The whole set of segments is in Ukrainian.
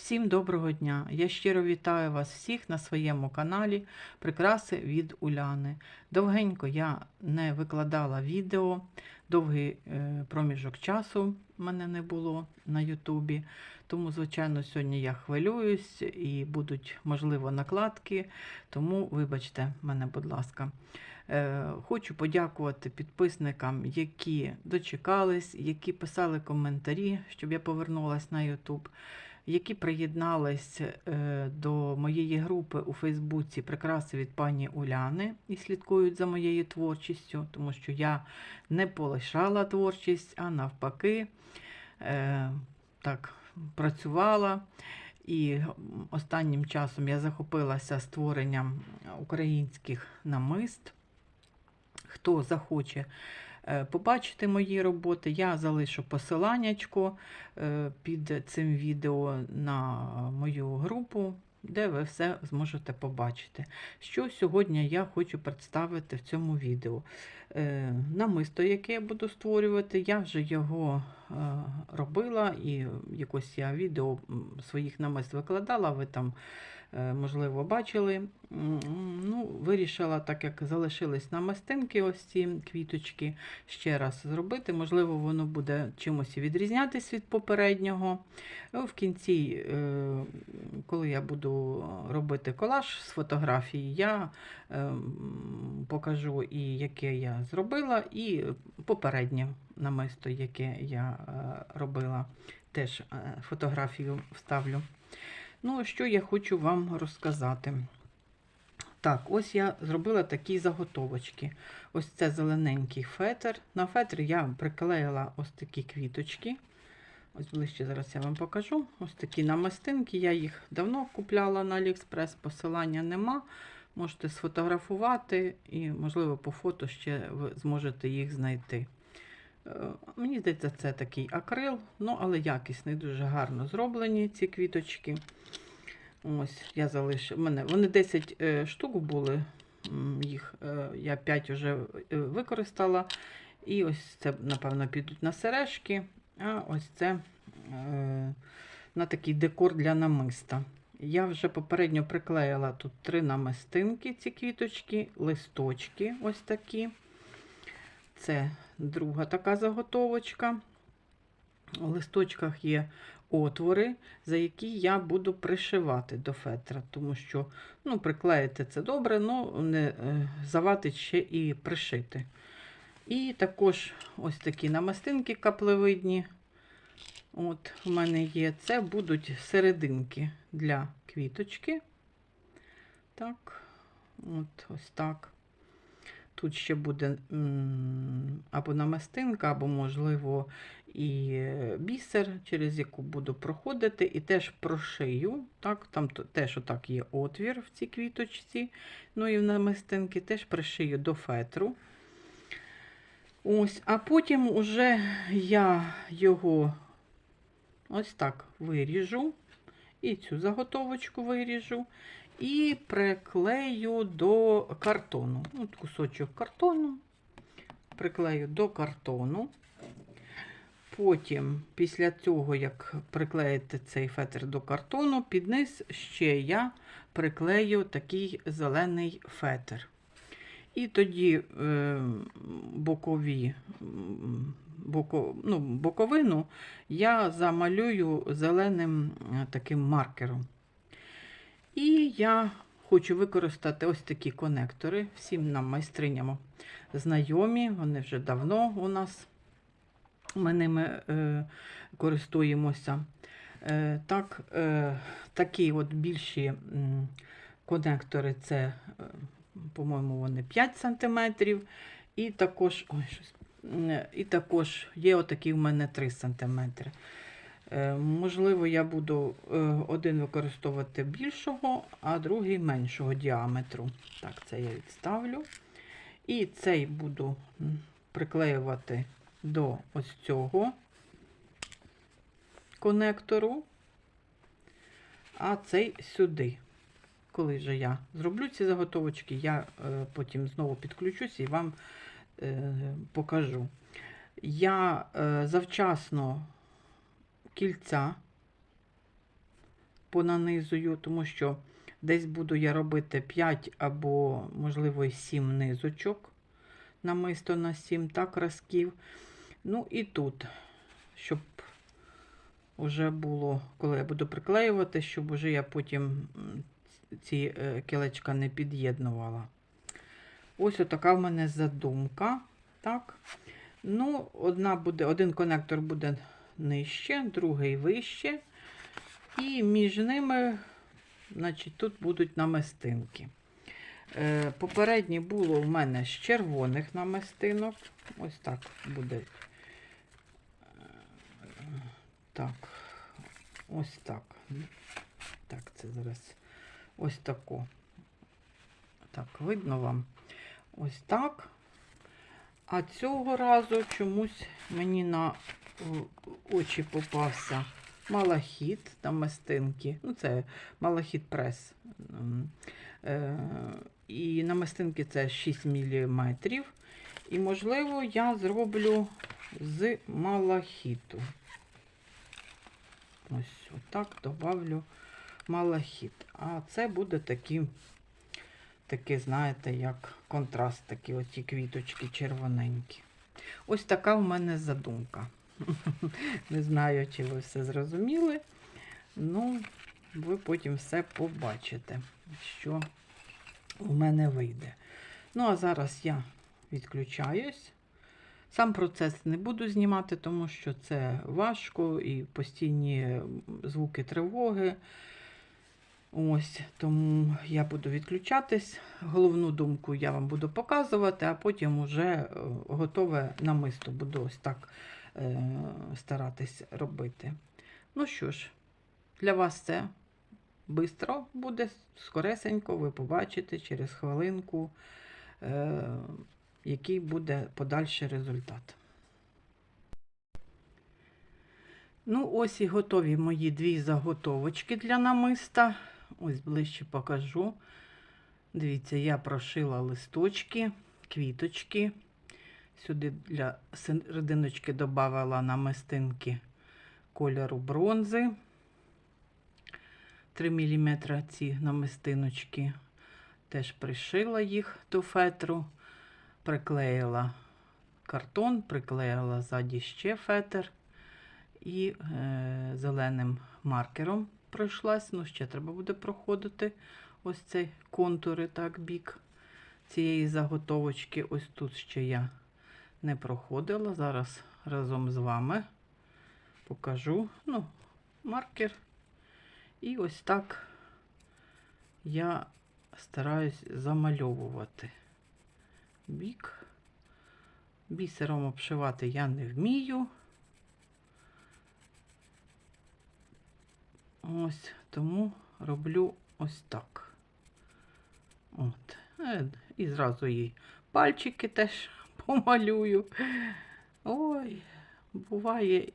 Всім доброго дня! Я щиро вітаю вас всіх на своєму каналі Прикраси від Уляни. Довгенько я не викладала відео, довгий е, проміжок часу в мене не було на Ютубі. Тому, звичайно, сьогодні я хвилююсь і будуть, можливо, накладки. Тому, вибачте мене, будь ласка. Е, Хочу подякувати підписникам, які дочекались, які писали коментарі, щоб я повернулася на YouTube які приєднались е, до моєї групи у Фейсбуці Прикраси від пані Уляни і слідкують за моєю творчістю, тому що я не полишала творчість, а навпаки, е, так працювала. І останнім часом я захопилася створенням українських намист. Хто захоче е, побачити мої роботи, я залишу посиланнячко е, під цим відео на мою групу, де ви все зможете побачити. Що сьогодні я хочу представити в цьому відео. Е, Намисто, яке я буду створювати, я вже його робила і якось я відео своїх намист викладала, ви там можливо, бачили. Ну, Вирішила, так як залишились намистинки, ось ці квіточки, ще раз зробити. Можливо, воно буде чимось відрізнятись від попереднього. В кінці, е, коли я буду робити колаж з фотографії, я е, покажу і яке я зробила, і попереднє намисто, яке я е, робила, теж фотографію вставлю. Ну, що я хочу вам розказати. Так, ось я зробила такі заготовочки. Ось це зелененький фетр. На фетр я приклеїла ось такі квіточки. Ось ближче зараз я вам покажу. Ось такі намистинки. Я їх давно купляла на Аліекспрес, посилання нема. Можете сфотографувати і, можливо, по фото ще ви зможете їх знайти. Е, мені здається, це такий акрил, ну, але якісний, дуже гарно зроблені ці квіточки. Ось, я залишив. мене Вони 10 е, штук були, їх е, я 5 вже використала. І ось це, напевно, підуть на сережки, а ось це на такий декор для намиста. Я вже попередньо приклеїла тут три намистинки, ці квіточки, листочки ось такі. Це друга така заготовочка. У листочках є отвори, за які я буду пришивати до фетра, тому що ну, приклеїти це добре, але не е, завадить ще і пришити. І також ось такі намистинки каплевидні. От У мене є. Це будуть серединки для квіточки. Так, от ось так. Тут ще буде або намистинка, або, можливо, і е, бісер, через яку буду проходити, і теж прошию. Так, Там теж отак є отвір в цій квіточці, ну і в намистинки теж пришию до фетру. Ось, А потім уже я його ось так виріжу, і цю заготовочку виріжу і приклею до картону. От кусочок картону, приклею до картону. Потім, після цього, як приклеїти цей фетр до картону, під низ ще я приклею такий зелений фетр. І тоді е, бокові, боко, ну, боковину я замалюю зеленим е, таким маркером. І я хочу використати ось такі конектори. Всім нам майстриням знайомі, вони вже давно у нас ми ними е, користуємося. Е, так, е, Такі от більші конектори це, е, по-моєму, вони 5 см. І також ой, щось, і також є отакі в мене 3 см. Е, можливо, я буду е, один використовувати більшого, а другий меншого діаметру. Так, це я відставлю. І цей буду приклеювати до ось цього конектору, а цей сюди. Коли вже я зроблю ці заготовочки, я е, потім знову підключуся і вам покажу. Я завчасно кільця понанизую, тому що десь буду я робити 5 або, можливо, 7 низочок. Намисто на 7 так разків. Ну і тут, щоб вже було, коли я буду приклеювати, щоб уже я потім ці е, кілечка не під'єднувала. Ось отака в мене задумка. Так. Ну, одна буде, один конектор буде нижче, другий вище. І між ними, значить, тут будуть намистинки. Е, попереднє було в мене з червоних намистинок. Ось так буде. Так, ось так. Так, це зараз ось тако. Так, видно вам? Ось так. А цього разу чомусь мені на е, очі попався малахіт на мастинки. Ну, це малахіт прес. Е, І на мастинки це 6 мм. І, можливо, я зроблю з малахіту. Ось отак добавлю малахіт. А це буде такі, такі, знаєте, як контраст, такі оті квіточки червоненькі. Ось така в мене задумка. Не знаю, чи ви все зрозуміли. Ну, ви потім все побачите, що у мене вийде. Ну, а зараз я відключаюсь. Сам процес не буду знімати, тому що це важко і постійні звуки тривоги. Ось, тому я буду відключатись. Головну думку я вам буду показувати, а потім уже е, готове намисто буду ось так е, старатись робити. Ну що ж, для вас це швидко буде, скоресенько, ви побачите через хвилинку, е, який буде подальший результат. Ну, ось і готові мої дві заготовочки для намиста. Ось ближче покажу. Дивіться, я прошила листочки, квіточки. Сюди для серединочки додавала намистинки кольору бронзи. 3 мм ці намистиночки. Теж пришила їх до фетру, приклеїла картон, приклеїла ззаді ще фетр і е, зеленим маркером пройшлась. Ну, ще треба буде проходити ось цей контури, так, бік цієї заготовочки. Ось тут ще я не проходила. Зараз разом з вами покажу ну, маркер. І ось так я стараюсь замальовувати бік. Бісером обшивати я не вмію. Ось тому роблю ось так. От. Е, І зразу їй пальчики теж помалюю. Ой, буває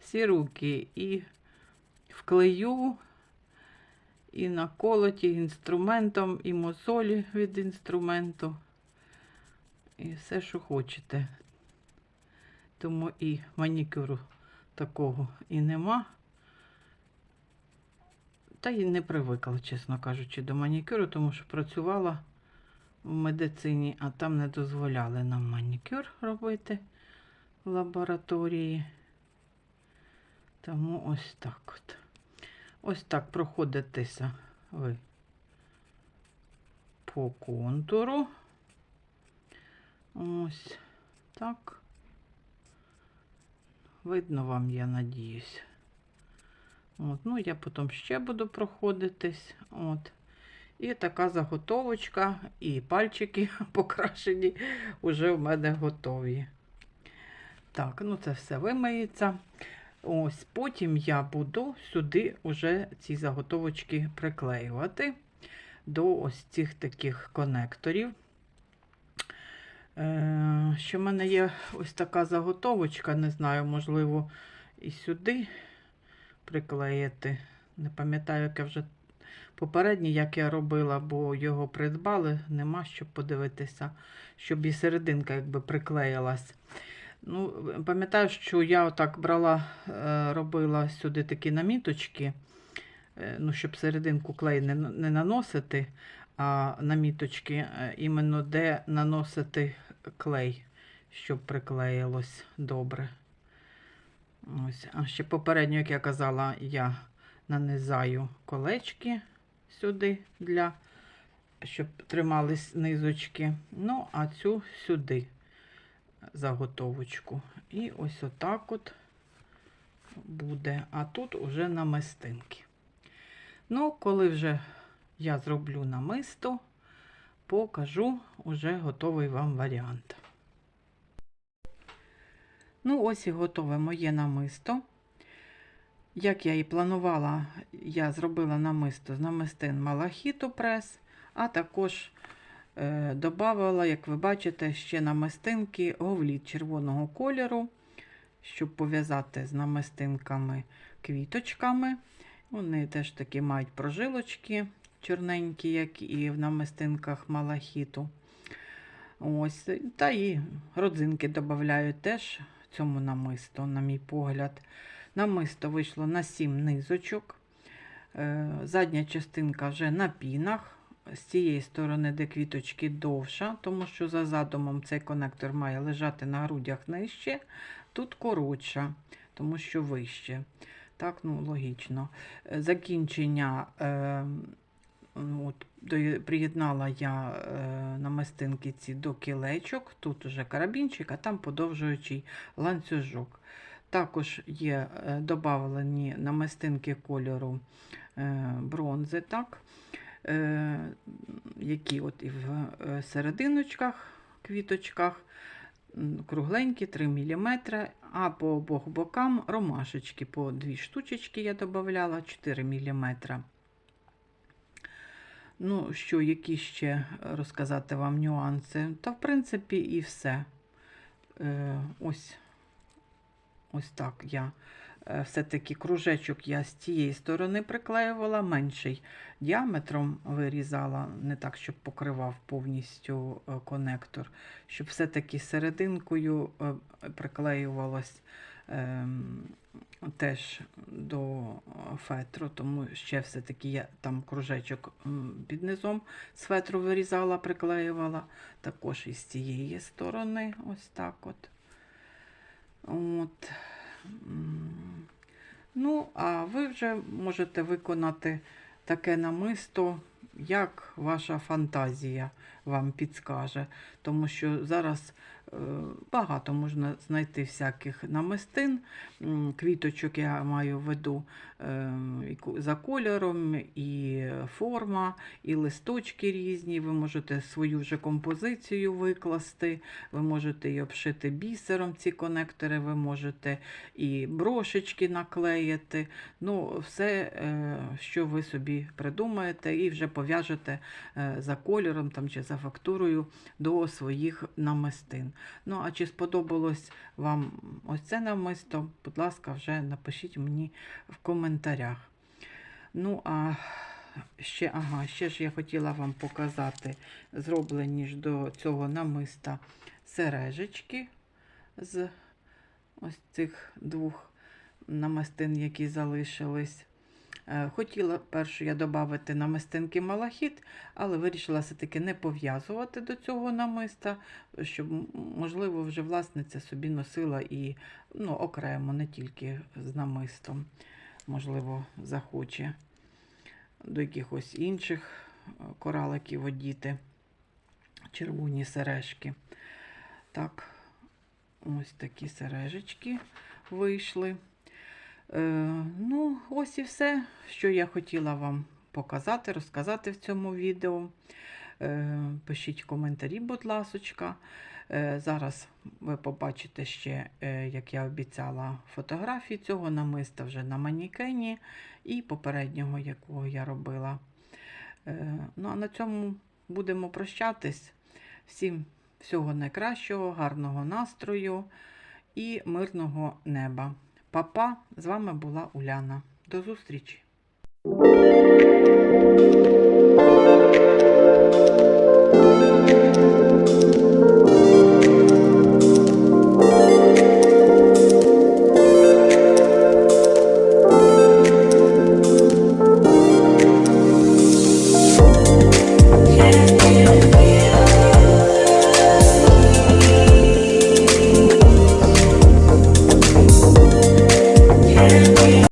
всі руки і вклею, і наколоті інструментом, і мозолі від інструменту. І все, що хочете. Тому і манікюру такого і нема. Та й не привикла, чесно кажучи, до манікюру, тому що працювала в медицині, а там не дозволяли нам манікюр робити в лабораторії. Тому ось так от. Ось так проходитеся ви по контуру. Ось так. Видно вам, я надіюсь. От, ну, я потім ще буду проходитись. От. І така заготовочка, і пальчики покрашені вже в мене готові. Так, ну це все вимиється. Ось Потім я буду сюди вже ці заготовочки приклеювати до ось цих таких конекторів. Е, Що в мене є ось така заготовочка, не знаю, можливо, і сюди приклеїти. Не пам'ятаю, яке вже попереднє, як я робила, бо його придбали, нема щоб подивитися, щоб і серединка якби приклеїлась. Ну, Пам'ятаю, що я отак брала, е, робила сюди такі наміточки е, ну, щоб серединку клей не, не наносити, наміточки е, іменно де наносити клей, щоб приклеїлось добре. Ось. А ще попередньо, як я казала, я нанизаю колечки сюди, для, щоб тримались низочки. Ну, а цю сюди заготовочку. І ось отак от буде. А тут уже намистинки. Ну, коли вже я зроблю намисто, покажу уже готовий вам варіант. Ну, ось і готове моє намисто. Як я і планувала, я зробила намисто з намистин Малахіту прес, а також е, додавала, як ви бачите, ще намистинки говліт червоного кольору, щоб пов'язати з намистинками квіточками. Вони теж такі мають прожилочки чорненькі, як і в намистинках малахіту. Ось, та і родзинки додаю теж цьому намисто, на мій погляд. Намисто вийшло на 7 низочок. Е, Задня частинка вже на пінах. З цієї сторони, де квіточки довша, тому що за задумом цей конектор має лежати на грудях нижче. Тут коротша, тому що вище. Так, ну, логічно. Закінчення е, от, до- приєднала я е, намистинки ці до кілечок. Тут уже карабінчик, а там подовжуючий ланцюжок. Також є е, додавлені намистинки кольору е, бронзи, так, е, які от і в е, серединочках, квіточках, кругленькі 3 мм, а по обох бокам ромашечки по 2 штучечки я додавала 4 мм. Ну, що, які ще розказати вам нюанси? Та, в принципі, і все. Е, ось, ось так я. е, Все-таки кружечок я з тієї сторони приклеювала, менший діаметром вирізала, не так, щоб покривав повністю е, конектор, щоб все-таки серединкою е, приклеювалось теж до фетру, тому ще все-таки я там кружечок під низом з фетру вирізала, приклеювала, також і з цієї сторони, ось так от. От. Ну, а ви вже можете виконати таке намисто, як ваша фантазія вам підскаже. Тому що зараз багато можна знайти всяких намистин. Квіточок я маю в виду е, за кольором, і форма, і листочки різні. Ви можете свою вже композицію викласти, ви можете і обшити бісером ці конектори, ви можете і брошечки наклеїти. Ну, все, е, що ви собі придумаєте, і вже пов'яжете е, за кольором там, чи за фактурою до своїх намистин. Ну, а чи сподобалось вам ось це намисто, будь ласка, вже напишіть мені в коментарях. Ну, а ще, ага, ще ж я хотіла вам показати зроблені ж до цього намиста сережечки з ось цих двох намистин, які залишились. Е, Хотіла першу я додати намистинки малахіт, але вирішила все-таки не пов'язувати до цього намиста, щоб, можливо, вже власниця собі носила і ну, окремо, не тільки з намистом. Можливо, захоче до якихось інших е, кораликів одіти червоні сережки. Так, ось такі сережечки вийшли. Е, ну, ось і все, що я хотіла вам показати, розказати в цьому відео. Е, пишіть коментарі, будь ласочка. Е, зараз ви побачите ще, як я обіцяла, фотографії цього намиста вже на манікені і попереднього, якого я робила. Ну, а на цьому будемо прощатись. Всім всього найкращого, гарного настрою і мирного неба. Папа, з вами була Уляна. До зустрічі!